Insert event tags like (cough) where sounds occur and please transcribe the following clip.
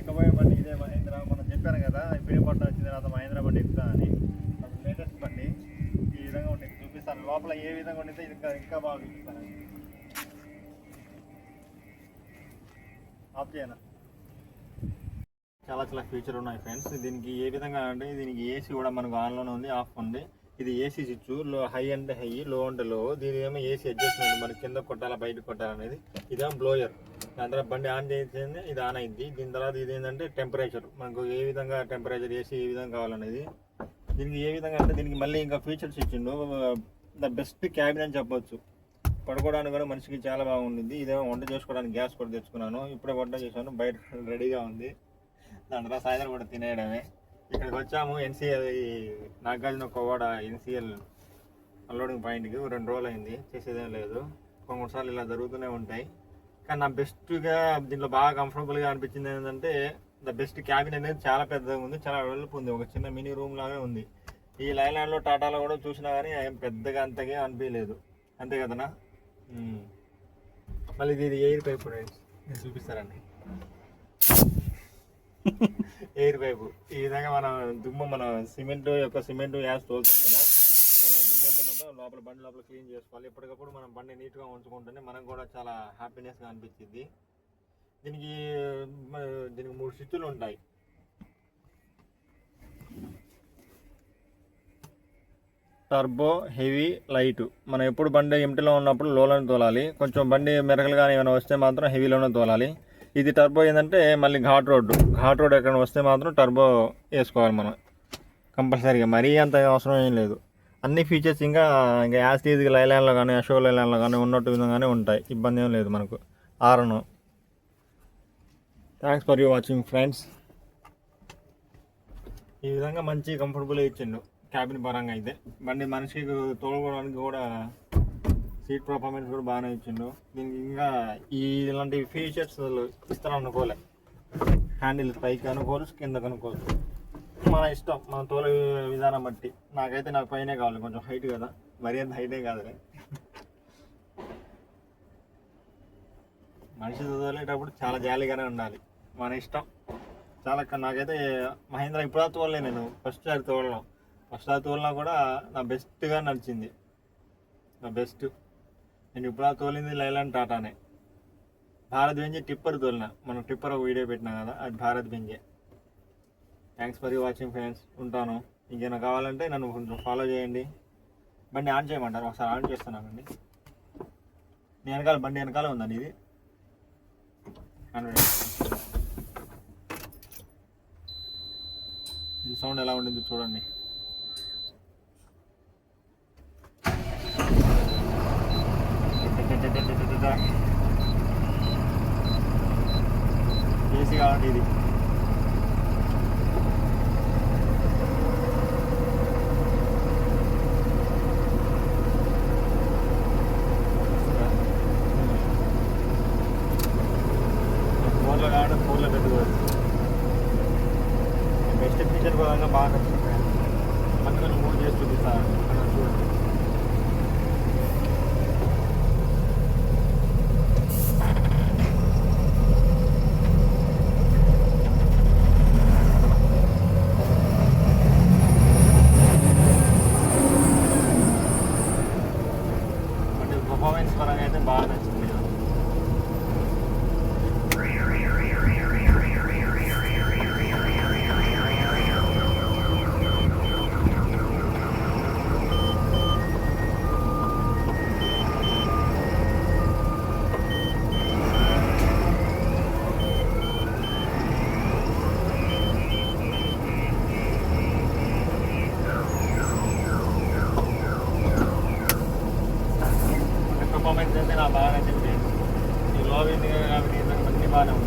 ఎక్కబోయే బండి ఇదే మహేంద్ర మనం చెప్పాను కదా ఇప్పుడు వచ్చిన తర్వాత మహేంద్ర బండి ఎక్కుతా అని. అది లేటెస్ట్ బండి ఈ విధంగా ఉండి చూపిస్తాను. లోపల ఏ విధంగా ఉండితే ఇంకా ఇంకా బాగా చూపిస్తాను. ఆఫ్ చేయనా? చాలా చాలా ఫీచర్ ఉన్నాయి ఫ్రెండ్స్ దీనికి ఏ విధంగా అంటే దీనికి ఏసీ కూడా మనకు ఆన్లోనే ఉంది ఆఫ్ ఉంది. ఇది ఏసీ స్విచ్లో హై అంటే హై లో అంటే లో దీని ఏమో ఏసీ అడ్జస్ట్మెంట్ మనకి కింద కొట్టాలా బయట కొట్టాలనేది ఇదేమో బ్లోయర్ దాని తర్వాత బండి ఆన్ చేసింది ఇది ఆన్ అయింది. దీని తర్వాత ఇది ఏంటంటే టెంపరేచర్. మనకు ఏ విధంగా టెంపరేచర్ ఏసీ ఏ విధంగా కావాలనేది. దీనికి ఏ విధంగా అంటే దీనికి మళ్ళీ ఇంకా ఫీచర్స్ ఇచ్చిండు. ద బెస్ట్ క్యాబిన్ అని చెప్పొచ్చు. పడుకోవడానికి కూడా మనిషికి చాలా బాగుంది ఇదేమో వంట చేసుకోవడానికి గ్యాస్ కూడా తెచ్చుకున్నాను. ఇప్పుడే వంట చేశాను. బయట రెడీగా ఉంది. దాని తర్వాత సాయంత్రం కూడా తినేయడమే. ఇక్కడికి వచ్చాము. NCL Nagarjuna Kovada NCL unloading పాయింట్కి. రెండు రోజులు అయింది. చేసేదేం లేదు. కొన్ని మూడు సార్లు ఇలా జరుగుతూనే ఉంటాయి. కానీ నా బెస్ట్గా దీంట్లో బాగా కంఫర్టబుల్గా అనిపించింది ఏంటంటే ద బెస్ట్ క్యాబిన్ అనేది చాలా పెద్దగా ఉంది చాలా వెడల్పు ఉంది ఒక చిన్న మినీ రూమ్ లాగా ఉంది. ఈ లైలాండ్లో టాటాలో కూడా చూసినా కానీ ఏం పెద్దగా అంతగా అనిపించలేదు. అంతే కదనా. మళ్ళీ ఇది ఎయిర్ పైప్ ఫ్రెండ్స్ నేను చూపిస్తారండి (laughs) ఎయిర్ పైపు. ఈ విధంగా మనం దుమ్ము మనం సిమెంట్ యొక్క సిమెంట్ యాస్ తోలుతాం కదా లోపల బండి లోపల క్లీన్ చేసుకోవాలి. ఎప్పటికప్పుడు మనం బండి నీట్గా ఉంచుకుంటేనే మనకు కూడా చాలా హ్యాపీనెస్గా అనిపించింది దీనికి దీనికి మూడు స్విచ్లు ఉంటాయి. టర్బో హెవీ లైట్ మనం ఎప్పుడు బండి ఎంటీలో ఉన్నప్పుడు లోలోనే తోలాలి. కొంచెం బండి మెరకలు కానీ ఏమైనా వస్తే మాత్రం హెవీలోనే తోలాలి. ఇది టర్బో ఏంటంటే మళ్ళీ ఘాట్ రోడ్డు. ఘాట్ రోడ్ ఎక్కడ వస్తే మాత్రం టర్బో వేసుకోవాలి మనం. కంపల్సరీగా. మరీ అంత అవసరం ఏం లేదు. అన్ని ఫీచర్స్ ఇంకా ఇంకా యాస్టీజ్గా లైలాన్లో కానీ అశోక్ లైలాన్లో కానీ ఉన్నట్టు విధంగానే ఉంటాయి. ఇబ్బంది ఏం లేదు మనకు. ఆరను. Thanks for you watching friends ఈ విధంగా మంచి కంఫర్టబుల్ ఇచ్చిండు. క్యాబిన్ పరంగా అయితే. బండి మనిషికి తోలుకోవడానికి కూడా సీట్ పర్ఫార్మెన్స్ కూడా బాగానే ఇచ్చిండు. దీనికి ఇంకా ఈ ఇలాంటి ఫీచర్స్ ఇస్తారనుకోలే. హ్యాండిల్ పైకి అనుకోవచ్చు కింద అనుకోవచ్చు. మన ఇష్టం. మన తోలే విధానం బట్టి. నాకైతే నాకు పైనే కావాలి. కొంచెం హైట్ కదా. మరీ అంత హైటే కాదులే. మనిషి తోలేటప్పుడు చాలా జాలీగానే ఉండాలి. మన ఇష్టం. చాలా నాకైతే మహేంద్ర ఇప్పుడు తోలలే నేను. ఫస్ట్ సారి తోలడం. ఫస్ట్ సారి తోలినా కూడా నా బెస్ట్గా నడిచింది. నా బెస్ట్ నేను ఇప్పుడు తోలింది లైలాండ్ టాటానే. భారత్ బెంజే టిప్పర్ తోలిన. మనం టిప్పర్ ఒక వీడియో పెట్టినా కదా అది Bharat Benz thanks for you watching friends ఉంటాను. ఇంకేమైనా కావాలంటే నన్ను కొంచెం ఫాలో చేయండి. బండి ఆన్ చేయమంటారు. ఒకసారి ఆన్ చేస్తున్నానండి నీ వెనకాల బండి వెనకాల ఉందండి ఇది ఆన్ ఇది సౌండ్ ఎలా ఉండింది చూడండి. ఏసీ కావాలండి ఇది. ఫోన్లో పెట్టుకోవచ్చు బెస్ట్ ఫీచర్ పరంగా బాగా నచ్చింది అందుకని మూడు చేసి చూపిస్తాను అక్కడ చూడండి అంటే పర్ఫార్మెన్స్ పరంగా అయితే బాగా నచ్చింది నాకు. అంటే పర్ఫార్మెన్స్ అయితే నాకు బాగా నచ్చింది ఈ లోవింగ్ కాబట్టి అన్నీ